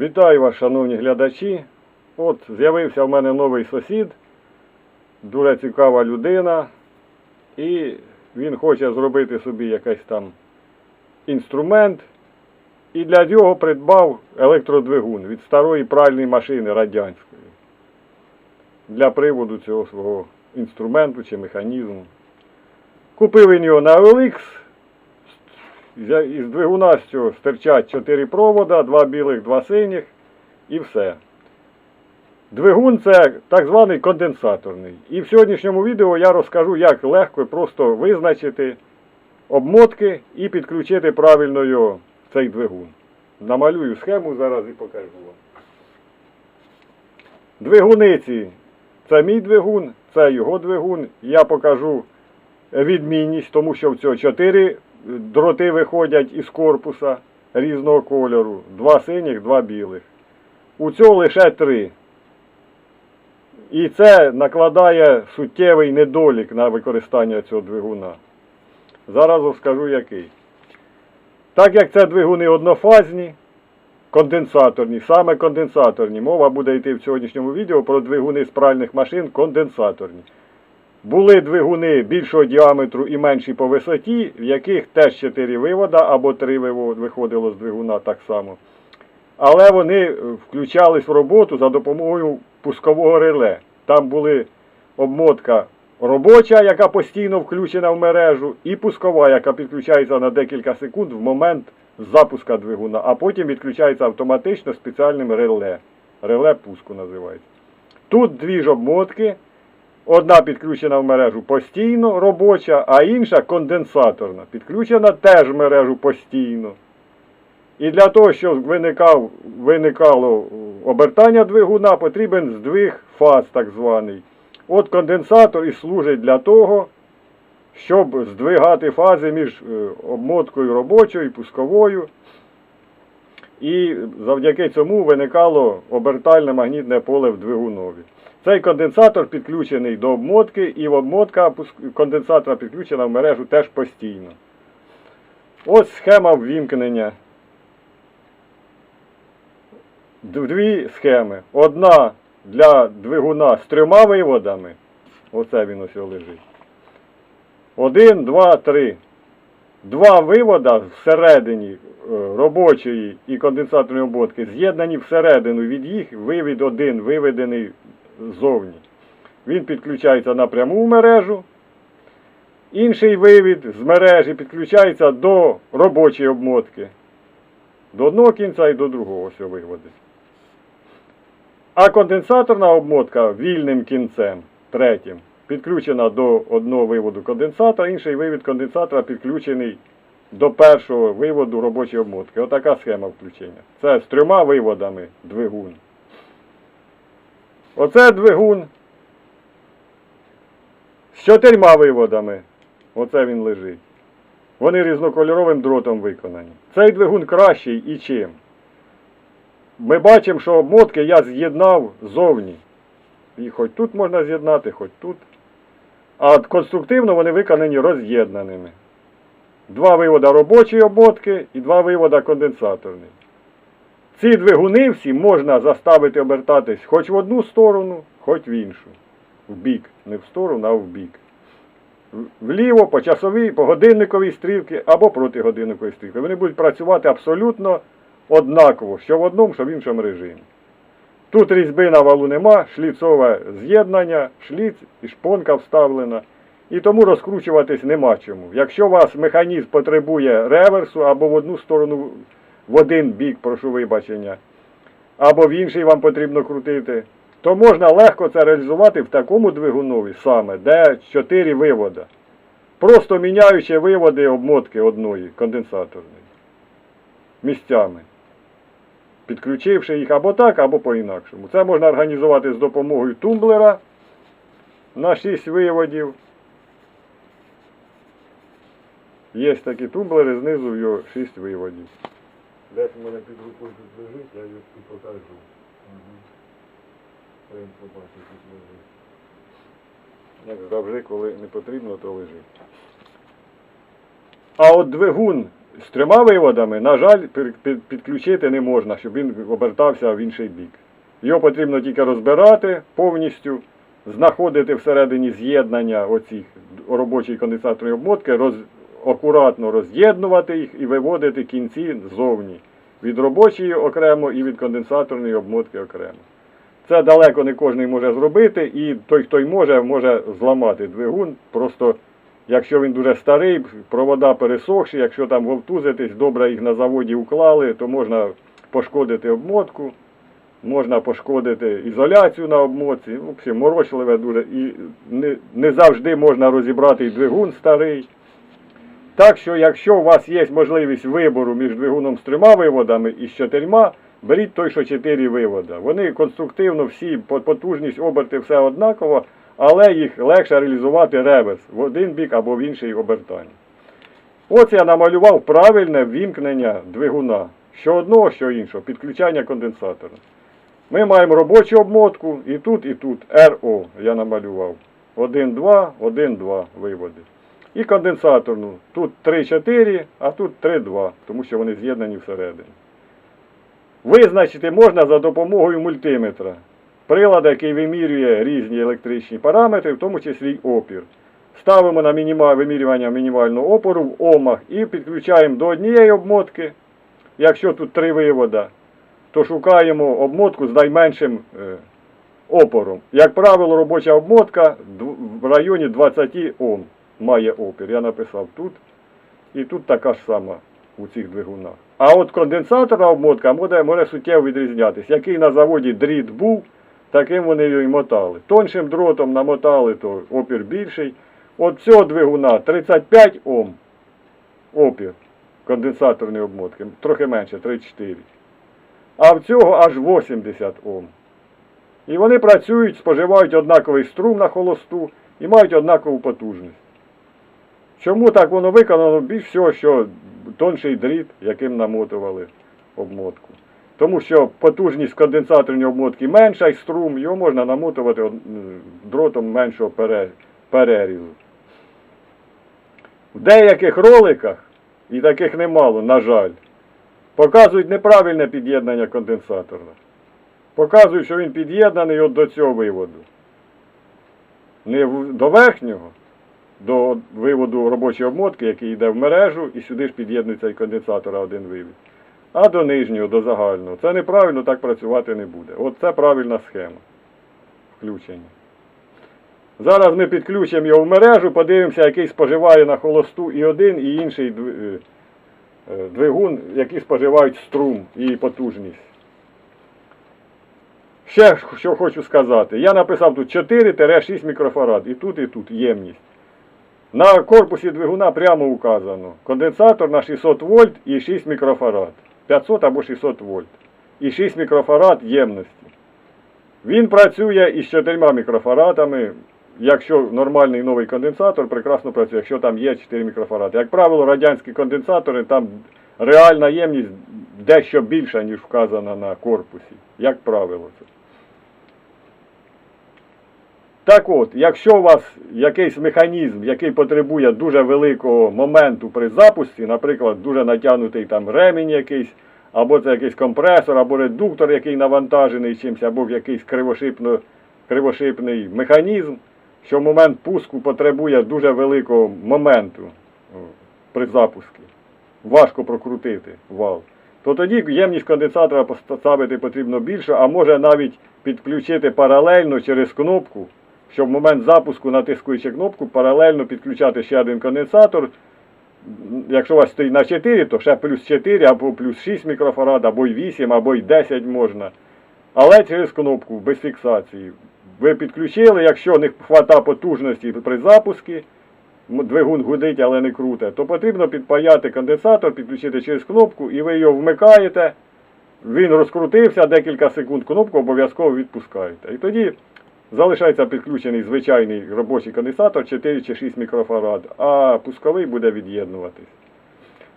Вітаю вас, шановні глядачі. От з'явився в мене новий сусід, дуже цікава людина, і він хоче зробити собі якийсь там інструмент. І для цього придбав електродвигун від старої пральної машини радянської для приводу цього свого інструменту чи механізму. Купив він його на OLX. Із двигуна стирчать 4 провода, два білих, два синіх і все. Двигун це так званий конденсаторний. І в сьогоднішньому відео я розкажу, як легко просто визначити обмотки і підключити правильно цей двигун. Намалюю схему зараз і покажу вам. Двигуниці це мій двигун, це його двигун. Я покажу відмінність, тому що в цього чотири дроти виходять із корпуса різного кольору. Два синіх, два білих. У цього лише три. І це накладає суттєвий недолік на використання цього двигуна. Зараз розкажу який. Так як це двигуни однофазні, конденсаторні, саме конденсаторні. Мова буде йти в сьогоднішньому відео про двигуни з пральних машин конденсаторні. Були двигуни більшого діаметру і менші по висоті, в яких теж 4 вивода або 3 виходило з двигуна так само. Але вони включались в роботу за допомогою пускового реле. Там були обмотка робоча, яка постійно включена в мережу, і пускова, яка підключається на декілька секунд в момент запуска двигуна, а потім відключається автоматично спеціальним реле. Реле пуску називається. Тут дві ж обмотки. Одна підключена в мережу постійно робоча, а інша конденсаторна. Підключена теж в мережу постійно. І для того, щоб виникав, виникало обертання двигуна, потрібен здвиг фаз так званий. От конденсатор і служить для того, щоб здвигати фази між е, обмоткою робочою і пусковою. І завдяки цьому виникало обертальне магнітне поле в двигунові. Цей конденсатор підключений до обмотки, і обмотка конденсатора підключена в мережу теж постійно. Ось схема ввімкнення. Дві схеми. Одна для двигуна з трьома виводами. Оце він ось лежить. Один, два, три. Два вивода всередині е, робочої і конденсаторної обмотки з'єднані всередину від їх вивід один виведений ззовні. Він підключається напряму в мережу. Інший вивід з мережі підключається до робочої обмотки. До одного кінця і до другого ось виводить. А конденсаторна обмотка вільним кінцем, третім, підключена до одного виводу конденсатора, інший вивід конденсатора підключений до першого виводу робочої обмотки. Отака схема включення. Це з трьома виводами двигун. Оце двигун з чотирма виводами. Оце він лежить. Вони різнокольоровим дротом виконані. Цей двигун кращий і чим? Ми бачимо, що обмотки я з'єднав зовні. І хоч тут можна з'єднати, хоч тут. А конструктивно вони виконані роз'єднаними. Два вивода робочої обмотки і два вивода конденсаторний. Ці двигуни всі можна заставити обертатись хоч в одну сторону, хоч в іншу. В бік. Не в сторону, а в бік. Вліво, по часовій, по годинниковій стрілці або проти годинникової стрілки. Вони будуть працювати абсолютно однаково, що в одному, що в іншому режимі. Тут різьби на валу нема, шліцове з'єднання, шліц і шпонка вставлена. І тому розкручуватись нема чому. Якщо у вас механізм потребує реверсу або в одну сторону в один бік, прошу вибачення, або в інший вам потрібно крутити, то можна легко це реалізувати в такому двигунові саме, де 4 вивода. Просто міняючи виводи обмотки одної конденсаторної місцями. Підключивши їх або так, або по-інакшому. Це можна організувати з допомогою тумблера на 6 виводів. Є такі тумблери, знизу його 6 виводів. Десь у мене під рукою тут лежить, я його тут покажу. Він побачить, тут лежить. Як завжди, коли не потрібно, то лежить. А от двигун З трьома виводами, на жаль, підключити не можна, щоб він обертався в інший бік. Його потрібно тільки розбирати повністю, знаходити всередині з'єднання оцих робочої конденсаторної обмотки, роз, акуратно роз'єднувати їх і виводити кінці ззовні. Від робочої окремо і від конденсаторної обмотки окремо. Це далеко не кожен може зробити, і той, хто й може, може зламати двигун. Просто якщо він дуже старий, провода пересохші, якщо там вовтузитись, добре їх на заводі уклали, то можна пошкодити обмотку, можна пошкодити ізоляцію на обмотці. Взагалі, морочливе дуже. І не, не завжди можна розібрати і двигун старий. Так що, якщо у вас є можливість вибору між двигуном з трьома виводами і з чотирма, беріть той, що чотири вивода. Вони конструктивно всі, потужність, оберти, все однаково, але їх легше реалізувати реверс в один бік або в інший обертання. Ось я намалював правильне ввімкнення двигуна. Що одного, що іншого, підключання конденсатора. Ми маємо робочу обмотку і тут, і тут РО я намалював. 1, 2, 1, 2 виводи. І конденсаторну. Тут 3-4, а тут 3-2, тому що вони з'єднані всередині. Визначити можна за допомогою мультиметра. Прилада, який вимірює різні електричні параметри, в тому числі й опір. Ставимо на мініма... вимірювання мінімального опору в омах і підключаємо до однієї обмотки. Якщо тут три вивода, то шукаємо обмотку з найменшим е, опором. Як правило, робоча обмотка в районі 20 Ом має опір. Я написав тут. І тут така ж сама у цих двигунах. А от конденсаторна обмотка може, може суттєво відрізнятися. Який на заводі дріт був, таким вони його і мотали. Тоншим дротом намотали, то опір більший. От цього двигуна 35 Ом опір конденсаторної обмотки, трохи менше, 3-4. А в цього аж 80 Ом. І вони працюють, споживають однаковий струм на холосту і мають однакову потужність. Чому так воно виконано? Більш всього, що тонший дріт, яким намотували обмотку. Тому що потужність конденсаторної обмотки менша і струм, його можна намотувати дротом меншого перерізу. В деяких роликах, і таких немало, на жаль, показують неправильне під'єднання конденсатора. Показують, що він під'єднаний от до цього виводу. Не до верхнього, до виводу робочої обмотки, який йде в мережу, і сюди ж під'єднується і конденсатора один вивід. А до нижнього, до загального. Це неправильно, так працювати не буде. От це правильна схема включення. Зараз ми підключимо його в мережу, подивимося, який споживає на холосту і один, і інший е, е, двигун, які споживають струм і потужність. Ще що хочу сказати. Я написав тут 4-6 мікрофарад. І тут, і тут ємність. На корпусі двигуна прямо указано. Конденсатор на 600 вольт і 6 мікрофарад. 500 або 600 вольт. І 6 мікрофарад ємності. Він працює із 4 мікрофарадами. Якщо нормальний новий конденсатор, прекрасно працює, якщо там є 4 мікрофаради. Як правило, радянські конденсатори, там реальна ємність дещо більша, ніж вказана на корпусі. Як правило це. Так от, якщо у вас якийсь механізм, який потребує дуже великого моменту при запуску, наприклад, дуже натягнутий там ремінь якийсь, або це якийсь компресор, або редуктор, який навантажений чимось, або якийсь кривошипно, кривошипний механізм, що в момент пуску потребує дуже великого моменту при запуску, важко прокрутити вал, то тоді ємність конденсатора поставити потрібно більше, а може навіть підключити паралельно через кнопку, щоб в момент запуску, натискуючи кнопку, паралельно підключати ще один конденсатор. Якщо у вас стоїть на 4, то ще плюс 4 або плюс 6 мікрофарад, або й 8, або й 10 можна. Але через кнопку, без фіксації. Ви підключили, якщо не вистачає потужності при запуску, двигун гудить, але не круте, то потрібно підпаяти конденсатор, підключити через кнопку, і ви його вмикаєте. Він розкрутився декілька секунд, кнопку обов'язково відпускаєте. І тоді залишається підключений звичайний робочий конденсатор 4 чи 6 мікрофарад, а пусковий буде від'єднуватись.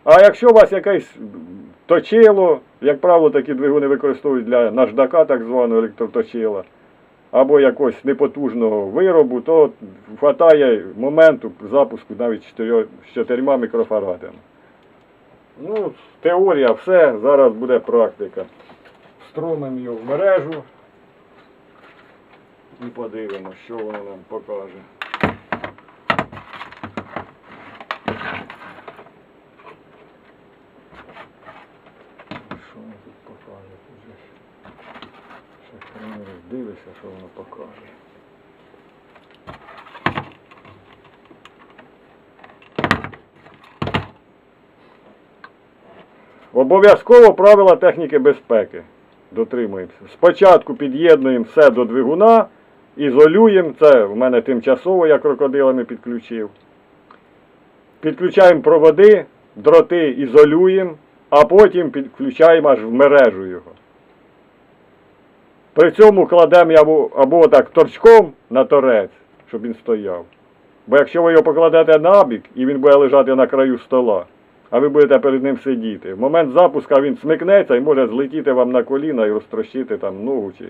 А якщо у вас якесь точило, як правило, такі двигуни використовують для наждака, так званого електроточила, або якогось непотужного виробу, то вистачає моменту запуску навіть з 4, з 4 мікрофарадами. Ну, теорія, все, зараз буде практика. Встромимо його в мережу і подивимося, що воно нам покаже. Що воно тут покаже? Ще хрен дивишся, що воно покаже. Обов'язково правила техніки безпеки. Дотримуємося. Спочатку під'єднуємо все до двигуна, ізолюємо. Це в мене тимчасово я крокодилами підключив. Підключаємо проводи, дроти ізолюємо, а потім підключаємо аж в мережу його. При цьому кладемо або, або так торчком на торець, щоб він стояв. Бо якщо ви його покладете набік і він буде лежати на краю стола, а ви будете перед ним сидіти. В момент запуска він смикнеться і може злетіти вам на коліна і розтрощити там ногу чи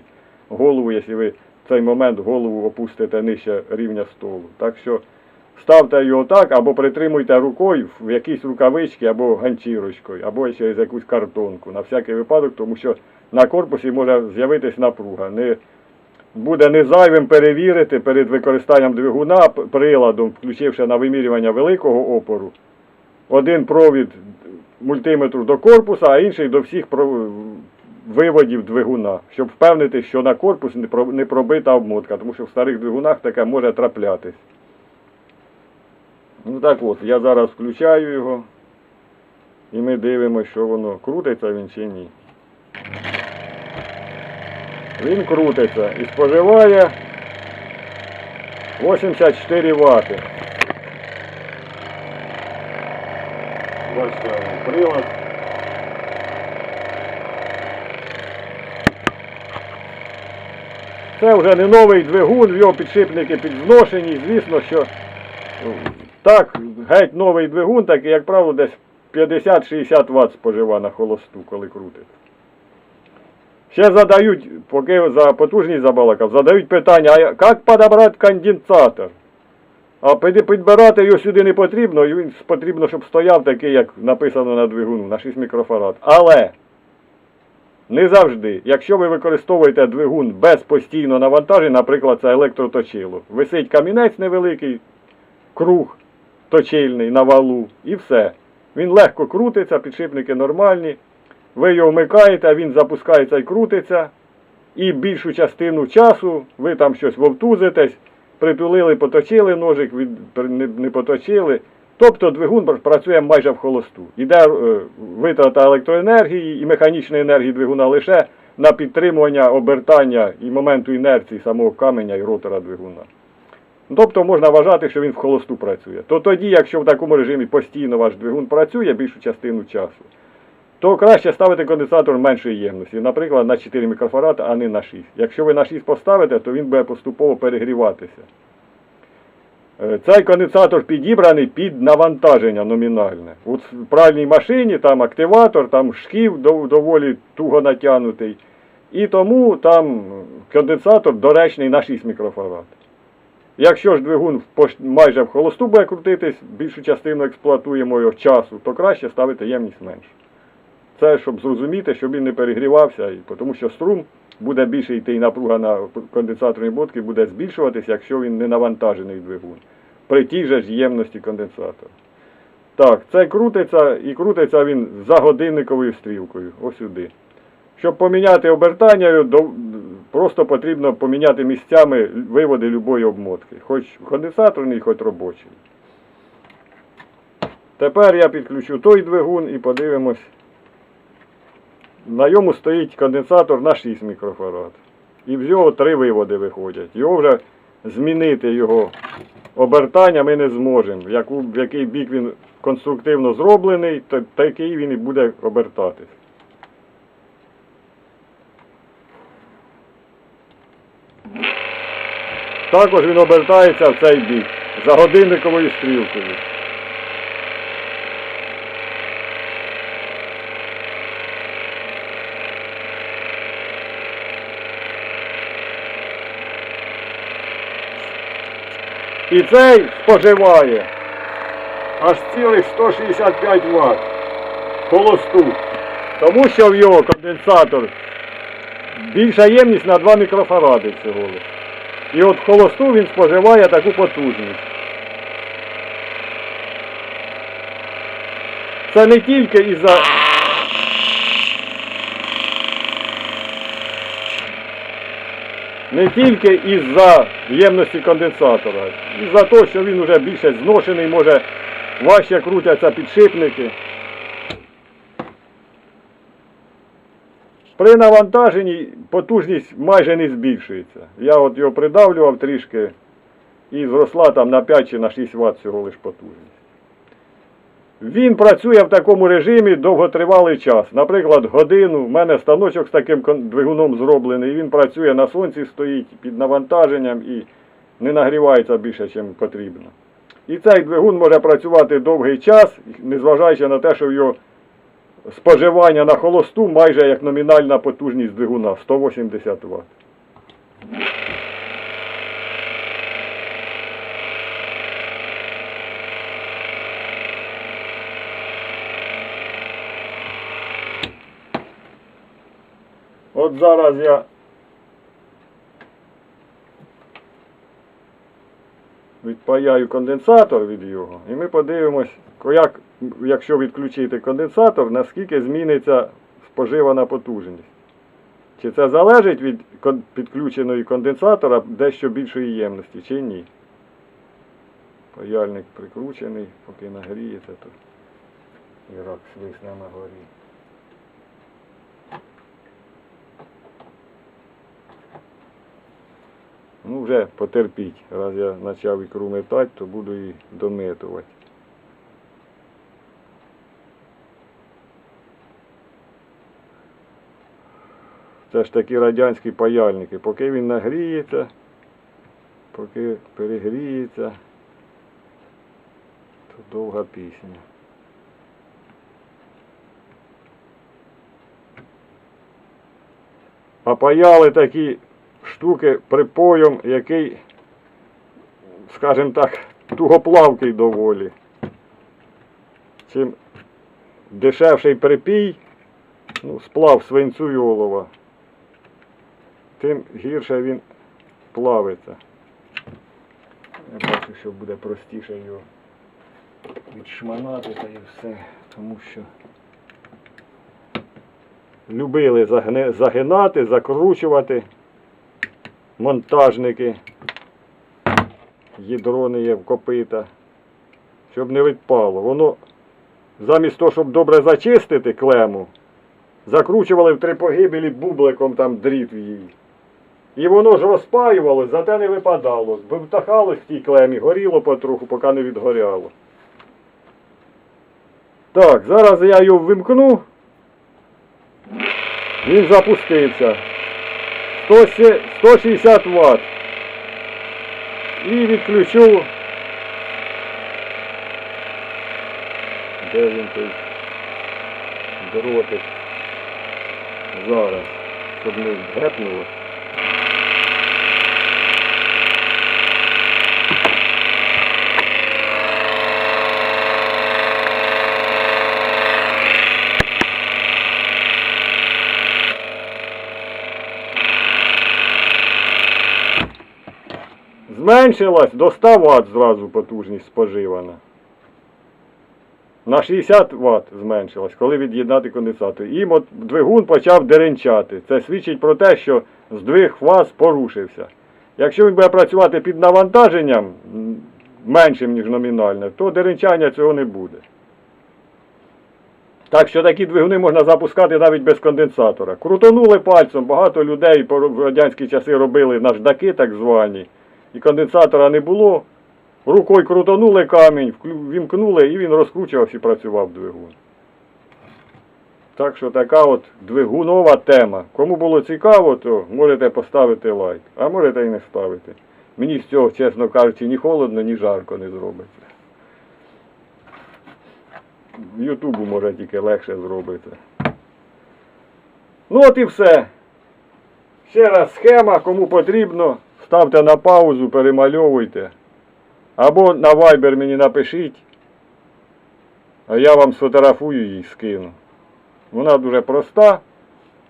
голову, якщо ви цей момент голову опустите нижче рівня столу. Так що ставте його так, або притримуйте рукою в якійсь рукавички, або ганчірочкою, або через якусь картонку, на всякий випадок, тому що на корпусі може з'явитись напруга. Не, буде не зайвим перевірити перед використанням двигуна приладом, включивши на вимірювання великого опору, один провід мультиметру до корпуса, а інший до всіх виводів двигуна, щоб впевнити, що на корпус не пробита обмотка, тому що в старих двигунах таке може траплятись. Ну так от, я зараз включаю його і ми дивимося, що воно крутиться він чи ні. Він крутиться і споживає 84 Вт. Бачите, прилад. Це вже не новий двигун, його підшипники підзношені. Звісно, що ну, так, геть новий двигун, так як правило, десь 50-60 Вт спожива на холосту, коли крутить. Ще задають, поки за потужність забалакав, задають питання, а як підібрати конденсатор? А підбирати його сюди не потрібно, він потрібно, щоб стояв такий, як написано на двигуну, на 6 мікрофарад. Але не завжди. Якщо ви використовуєте двигун без постійного навантаження, наприклад, це електроточило, висить камінець невеликий, круг точильний на валу, і все. Він легко крутиться, підшипники нормальні. Ви його вмикаєте, він запускається і крутиться. І більшу частину часу ви там щось вовтузитесь, притулили, поточили ножик, від, не, поточили. Тобто двигун працює майже в холосту. Іде е, витрата електроенергії і механічної енергії двигуна лише на підтримування обертання і моменту інерції самого каменя і ротора двигуна. Тобто можна вважати, що він в холосту працює. То тоді, якщо в такому режимі постійно ваш двигун працює більшу частину часу, то краще ставити конденсатор меншої ємності, наприклад, на 4 мікрофарад, а не на 6. Якщо ви на 6 поставите, то він буде поступово перегріватися. Е, Цей конденсатор підібраний під навантаження номінальне. В пральній машині там активатор, там шків доволі туго натягнутий. І тому там конденсатор доречний на 6 мікрофарад. Якщо ж двигун майже в холосту буде крутитись, більшу частину експлуатуємо його часу, то краще ставити ємність менше. Це щоб зрозуміти, щоб він не перегрівався, тому що струм буде більше йти і напруга на конденсаторні бодки буде збільшуватися, якщо він не навантажений двигун. При тій же ж ємності конденсатора. Так, це крутиться і крутиться він за годинниковою стрілкою. Ось сюди. Щоб поміняти обертання, просто потрібно поміняти місцями виводи любої обмотки. Хоч конденсаторний, хоч робочий. Тепер я підключу той двигун і подивимось. На йому стоїть конденсатор на 6 мікрофарад. І з нього три виводи виходять. Його вже змінити його обертання ми не зможемо. В який бік він конструктивно зроблений, то такий він і буде обертатись. Також він обертається в цей бік за годинниковою стрілкою. І цей споживає аж цілих 165 Вт. холосту. Тому що в його конденсатор більша ємність на 2 мікрофаради всього. лиш. І от в холосту він споживає таку потужність. Це не тільки із-за. Не тільки із-за ємності конденсатора, із-за того, що він вже більше зношений, може важче крутяться підшипники. При навантаженні потужність майже не збільшується. Я от його придавлював трішки і зросла там на 5 чи на 6 Вт всього лиш потужність. Він працює в такому режимі довготривалий час. Наприклад, годину. У мене станочок з таким двигуном зроблений. Він працює на сонці, стоїть під навантаженням і не нагрівається більше, ніж потрібно. І цей двигун може працювати довгий час, незважаючи на те, що його споживання на холосту майже як номінальна потужність двигуна 180 Вт. От зараз я відпаяю конденсатор від його, і ми подивимось, як, якщо відключити конденсатор, наскільки зміниться споживана потужність. Чи це залежить від підключеної конденсатора дещо більшої ємності, чи ні. Паяльник прикручений, поки нагріється, то і рак свисне на горі. Ну, вже потерпіть. Раз я почав ікру метати, то буду і дометувати. Це ж такі радянські паяльники. Поки він нагріється, поки перегріється, то довга пісня. А паяли такі штуки припоєм, який, скажімо так, тугоплавкий доволі. Чим дешевший припій, ну, сплав свинцю і олова, тим гірше він плавиться. Я бачу, що буде простіше його відшманати та і все, тому що любили загинати, закручувати монтажники, ядрони є в копита, щоб не відпало. Воно замість того, щоб добре зачистити клему, закручували в три погибелі бубликом там дріт в її. І воно ж розпаювалось, зате не випадало. Витахалось в тій клемі, горіло потроху, поки не відгоряло. Так, зараз я його вимкну. Він запустився. 100 се- 160 Вт. І відключу. Де він той дротик? Зараз, щоб не гепнуло. Зменшилась до 100 Вт зразу потужність споживана. На 60 Вт зменшилась, коли від'єднати конденсатор. І двигун почав деренчати. Це свідчить про те, що здвиг фаз порушився. Якщо він буде працювати під навантаженням меншим, ніж номінальне, то деренчання цього не буде. Так що такі двигуни можна запускати навіть без конденсатора. Крутонули пальцем, багато людей в радянські часи робили наждаки так звані, і конденсатора не було. Рукою крутонули камінь, вімкнули і він розкручувався і працював двигун. Так що така от двигунова тема. Кому було цікаво, то можете поставити лайк, а можете і не ставити. Мені з цього, чесно кажучи, ні холодно, ні жарко не зробиться. Ютубу може тільки легше зробити. Ну от і все. Ще раз схема, кому потрібно, ставте на паузу, перемальовуйте. Або на Viber мені напишіть. А я вам сфотографую і скину. Вона дуже проста.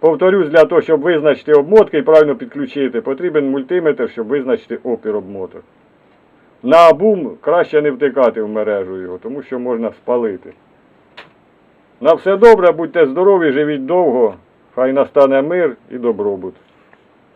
Повторюсь, для того, щоб визначити обмотки і правильно підключити, потрібен мультиметр, щоб визначити опір обмоток. На бум краще не втикати в мережу його, тому що можна спалити. На все добре, будьте здорові, живіть довго, хай настане мир і добробут.